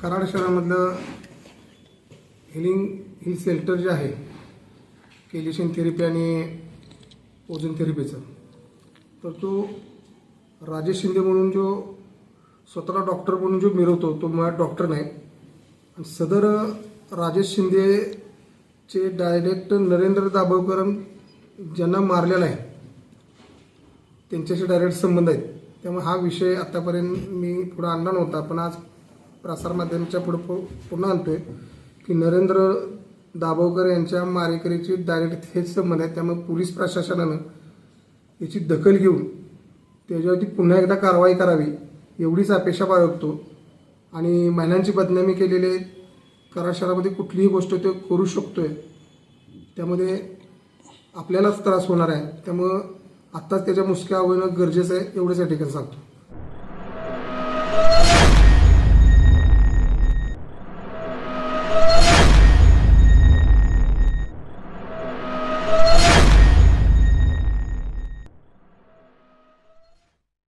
कराड शहरामधलं healing hill centre जे आहे केलिशन थेरपी आणि ओझन थेरपीचं तर तो राजेश शिंदे म्हणून जो स्वतःला डॉक्टर म्हणून जो मिरवतो तो मुळात डॉक्टर नाही. आणि सदर राजेश शिंदेचे डायरेक्ट नरेंद्र दाभोळकर ज्यांना मारलेला आहे त्यांच्याशी डायरेक्ट संबंध आहेत. त्यामुळे हा विषय आतापर्यंत मी पुढे आणला नव्हता पण आज प्रसारमाध्यमाच्या पुढे पुन्हा आणतोय की नरेंद्र दाभोळकर यांच्या मारेकरीची डायरेक्ट थेट संबंध आहे. त्यामुळे पोलीस प्रशासनानं याची दखल घेऊन त्याच्यावरती पुन्हा एकदा कारवाई करावी एवढीच अपेक्षा बाळगतो. आणि महिलांची बदनामी केलेले कराड शहरामध्ये कुठलीही गोष्ट ते करू शकतोय. त्यामध्ये आपल्यालाच त्रास होणार आहे. त्यामुळं आत्ताच त्याच्या मुसक्या होणं गरजेचं आहे एवढंच या ठिकाणी सांगतो.